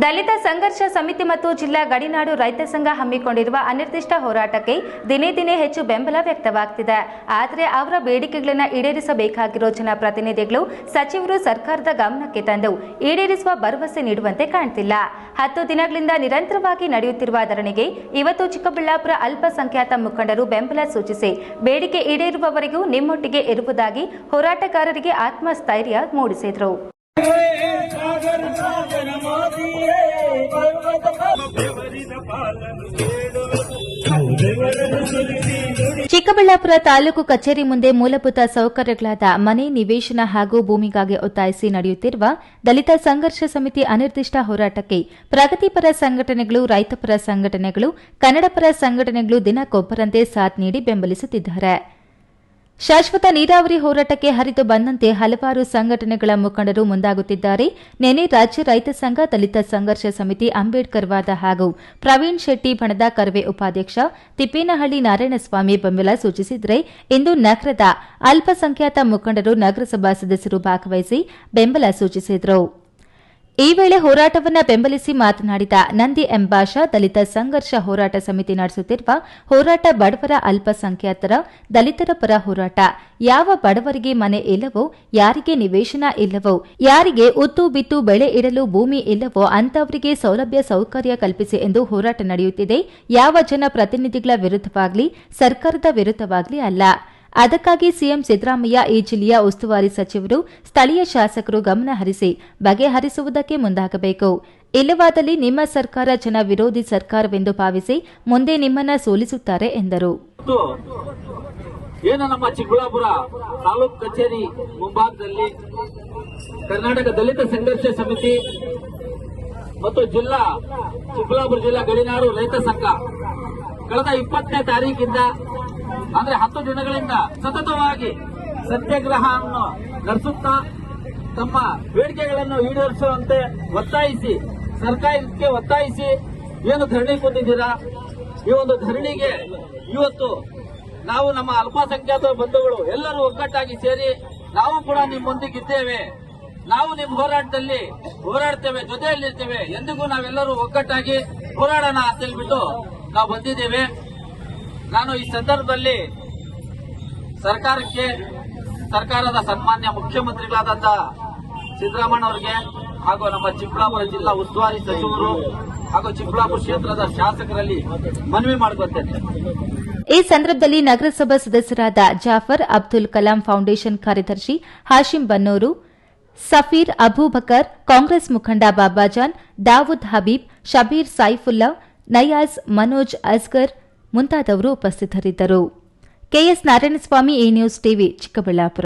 ದಲಿತ ಸಂಘರ್ಷ ಸಮಿತಿ ಮತ್ತು ಜಿಲ್ಲಾ ಗಡಿನಾಡು ರೈತ ಸಂಘ ಹಮ್ಮಿಕೊಂಡಿರುವ ಅನಿರ್ದಿಷ್ಟ ಹೋರಾಟಕ್ಕೆ ದಿನೇ ದಿನೇ ಹೆಚ್ಚು ಬೆಂಬಲ ವ್ಯಕ್ತವಾಗ್ತಿದೆ. ಆದರೆ ಅವರ ಬೇಡಿಕೆಗಳನ್ನು ಈಡೇರಿಸಬೇಕಾಗಿರೋ ಜನಪ್ರತಿನಿಧಿಗಳು ಸಚಿವರು ಸರ್ಕಾರದ ಗಮನಕ್ಕೆ ತಂದು ಈಡೇರಿಸುವ ಭರವಸೆ ನೀಡುವಂತೆ ಕಾಣ್ತಿಲ್ಲ. ಹತ್ತು ದಿನಗಳಿಂದ ನಿರಂತರವಾಗಿ ನಡೆಯುತ್ತಿರುವ ಧರಣಿಗೆ ಇವತ್ತು ಚಿಕ್ಕಬಳ್ಳಾಪುರ ಅಲ್ಪಸಂಖ್ಯಾತ ಮುಖಂಡರು ಬೆಂಬಲ ಸೂಚಿಸಿ ಬೇಡಿಕೆ ಈಡೇರುವವರೆಗೂ ನಿಮ್ಮೊಟ್ಟಿಗೆ ಇರುವುದಾಗಿ ಹೋರಾಟಗಾರರಿಗೆ ಆತ್ಮಸ್ಥೈರ್ಯ ಮೂಡಿಸಿದರು. ಚಿಕ್ಕಬಳ್ಳಾಪುರ ತಾಲೂಕು ಕಚೇರಿ ಮುಂದೆ ಮೂಲಭೂತ ಸೌಕರ್ಯಗಳಾದ ಮನೆ ನಿವೇಶನ ಹಾಗೂ ಭೂಮಿಗಾಗಿ ಒತ್ತಾಯಿಸಿ ನಡೆಯುತ್ತಿರುವ ದಲಿತ ಸಂಘರ್ಷ ಸಮಿತಿ ಅನಿರ್ದಿಷ್ಟ ಹೋರಾಟಕ್ಕೆ ಪ್ರಗತಿಪರ ಸಂಘಟನೆಗಳು ರೈತಪರ ಸಂಘಟನೆಗಳು ಕನ್ನಡಪರ ಸಂಘಟನೆಗಳು ದಿನಕ್ಕೊಬ್ಬರಂತೆ ಸಾಥ್ ನೀಡಿ ಬೆಂಬಲಿಸುತ್ತಿದ್ದಾರೆ. ಶಾಶ್ವತ ನೀರಾವರಿ ಹೋರಾಟಕ್ಕೆ ಹರಿದು ಬಂದಂತೆ ಹಲವಾರು ಸಂಘಟನೆಗಳ ಮುಖಂಡರು ಮುಂದಾಗುತ್ತಿದ್ದಾರೆ. ನಿನ್ನೆ ರಾಜ್ಯ ರೈತ ಸಂಘ, ದಲಿತ ಸಂಘರ್ಷ ಸಮಿತಿ, ಅಂಬೇಡ್ಕರ್ ವಾದ ಹಾಗೂ ಪ್ರವೀಣ್ ಶೆಟ್ಟಿ ಬಣದ ಕರ್ವೆ ಉಪಾಧ್ಯಕ್ಷ ತಿಪ್ಪೇನಹಳ್ಳಿ ನಾರಾಯಣಸ್ವಾಮಿ ಬೆಂಬಲ ಸೂಚಿಸಿದರೆ ಇಂದು ನಗರದ ಅಲ್ಪಸಂಖ್ಯಾತ ಮುಖಂಡರು ನಗರಸಭಾ ಸದಸ್ಯರು ಭಾಗವಹಿಸಿ ಬೆಂಬಲ ಸೂಚಿಸಿದರು. ಈ ವೇಳೆ ಹೋರಾಟವನ್ನ ಬೆಂಬಲಿಸಿ ಮಾತನಾಡಿದ ನಂದಿ ಎಂಬಾಷಾ, ದಲಿತ ಸಂಘರ್ಷ ಹೋರಾಟ ಸಮಿತಿ ನಡೆಸುತ್ತಿರುವ ಹೋರಾಟ ಬಡವರ ಅಲ್ಪಸಂಖ್ಯಾತರ ದಲಿತರ ಪರ ಹೋರಾಟ. ಯಾವ ಬಡವರಿಗೆ ಮನೆ ಇಲ್ಲವೋ, ಯಾರಿಗೆ ನಿವೇಶನ ಇಲ್ಲವೋ, ಯಾರಿಗೆ ಉತ್ತು ಬಿತ್ತು ಬೆಳೆ ಇಡಲು ಭೂಮಿ ಇಲ್ಲವೋ ಅಂತವರಿಗೆ ಸೌಲಭ್ಯ ಸೌಕರ್ಯ ಕಲ್ಪಿಸಿ ಎಂದು ಹೋರಾಟ ನಡೆಯುತ್ತಿದೆ. ಯಾವ ಜನ ಪ್ರತಿನಿಧಿಗಳ ವಿರುದ್ಧವಾಗಲಿ, ಸರ್ಕಾರದ ವಿರುದ್ಧವಾಗಲಿ ಅಲ್ಲ. ಅದಕ್ಕಾಗಿ ಸಿಎಂ ಸಿದ್ದರಾಮಯ್ಯ ಈ ಜಿಲ್ಲೆಯ ಉಸ್ತುವಾರಿ ಸಚಿವರು, ಸ್ಥಳೀಯ ಶಾಸಕರು ಗಮನ ಹರಿಸಿ ಬಗೆಹರಿಸುವುದಕ್ಕೆ ಮುಂದಾಗಬೇಕು. ಇಲ್ಲವಾದಲ್ಲಿ ನಿಮ್ಮ ಸರ್ಕಾರ ಜನ ವಿರೋಧಿ ಸರ್ಕಾರವೆಂದು ಭಾವಿಸಿ ಮುಂದೆ ನಿಮ್ಮನ್ನ ಸೋಲಿಸುತ್ತಾರೆ ಎಂದರು. ಏನು ನಮ್ಮ ಚಿಕ್ಕಬಳ್ಳಾಪುರ ತಾಲೂಕು ಕಚೇರಿ ಮುಂಭಾಗದಲ್ಲಿ ಕರ್ನಾಟಕ ದಲಿತ ಸಂಘರ್ಷ ಸಮಿತಿ ಮತ್ತು ಜಿಲ್ಲಾ ಚಿಕ್ಕಬಳ್ಳಾಪುರ ಜಿಲ್ಲಾ ಗಡಿನಾಡು ರೈತ ಸಂಘ. ಕಳೆದ ಇಪ್ಪತ್ತನೇ ತಾರೀಕಿಂದ ಅಂದ್ರೆ ಹತ್ತು ದಿನಗಳಿಂದ ಸತತವಾಗಿ ಸತ್ಯಾಗ್ರಹವನ್ನು ನಡೆಸುತ್ತಾ ತಮ್ಮ ಬೇಡಿಕೆಗಳನ್ನು ಈಡೇರಿಸುವಂತೆ ಒತ್ತಾಯಿಸಿ, ಸರ್ಕಾರಕ್ಕೆ ಒತ್ತಾಯಿಸಿ ಏನು ಧರಣಿ ಕೊಟ್ಟಿದ್ದೀರಾ ಈ ಒಂದು ಧರಣಿಗೆ ಇವತ್ತು ನಾವು ನಮ್ಮ ಅಲ್ಪಸಂಖ್ಯಾತ ಬಂಧುಗಳು ಎಲ್ಲರೂ ಒಗ್ಗಟ್ಟಾಗಿ ಸೇರಿ ನಾವು ಕೂಡ ನಿಮ್ಮೊಂದಿಗಿದ್ದೇವೆ ನಾವು ನಿಮ್ಮ ಹೋರಾಟದಲ್ಲಿ ಹೋರಾಡ್ತೇವೆ, ಜೊತೆಯಲ್ಲಿರ್ತೇವೆ. ಎಂದಿಗೂ ನಾವೆಲ್ಲರೂ ಒಗ್ಗಟ್ಟಾಗಿ ಹೋರಾಡೋಣ ಅಂತ ಹೇಳ್ಬಿಟ್ಟು ನಾವು ಬಂದಿದ್ದೇವೆ. ನಾನು ಈ ಸಂದರ್ಭದಲ್ಲಿ ಸರ್ಕಾರಕ್ಕೆ, ಸರ್ಕಾರದ ಸನ್ಮಾನ್ಯ ಮುಖ್ಯಮಂತ್ರಿಗಳಾದಂತ ಸಿದ್ದರಾಮಯ್ಯ ಅವರಿಗೆ ಹಾಗೂ ನಮ್ಮ ಚಿಕ್ಕಬಳ್ಳಾಪುರ ಜಿಲ್ಲಾ ಉಸ್ತುವಾರಿ ಸಚಿವರು ಹಾಗೂ ಚಿಕ್ಕಬಳ್ಳಾಪುರ ಕ್ಷೇತ್ರದ ಶಾಸಕರಲ್ಲಿ ಮನವಿ ಮಾಡಿಕೊಳ್ತೇನೆ ಈ ಸಂದರ್ಭದಲ್ಲಿ ನಗರಸಭಾ ಸದಸ್ಯರಾದ ಜಾಫರ್ ಅಬ್ದುಲ್ ಕಲಾಂ ಫೌಂಡೇಶನ್ ಕಾರ್ಯದರ್ಶಿ ಹಾಶಿಂ ಬನ್ನೂರು, ಸಫೀರ್ ಅಬೂಬಕರ್, ಕಾಂಗ್ರೆಸ್ ಮುಖಂಡ ಬಾಬಾಜಾನ್, ದಾವೂದ್ ಹಬೀಬ್, ಶಬೀರ್ ಸೈಫುಲ್ಲಾ, ನಯಾಜ್ ಮನೋಜ್ ಅಸ್ಗರ್ ಮುಂತಾದವರು ಉಪಸ್ಥಿತರಿದ್ದರು. KS Narayanaswamy A news TV Chikkaballapur.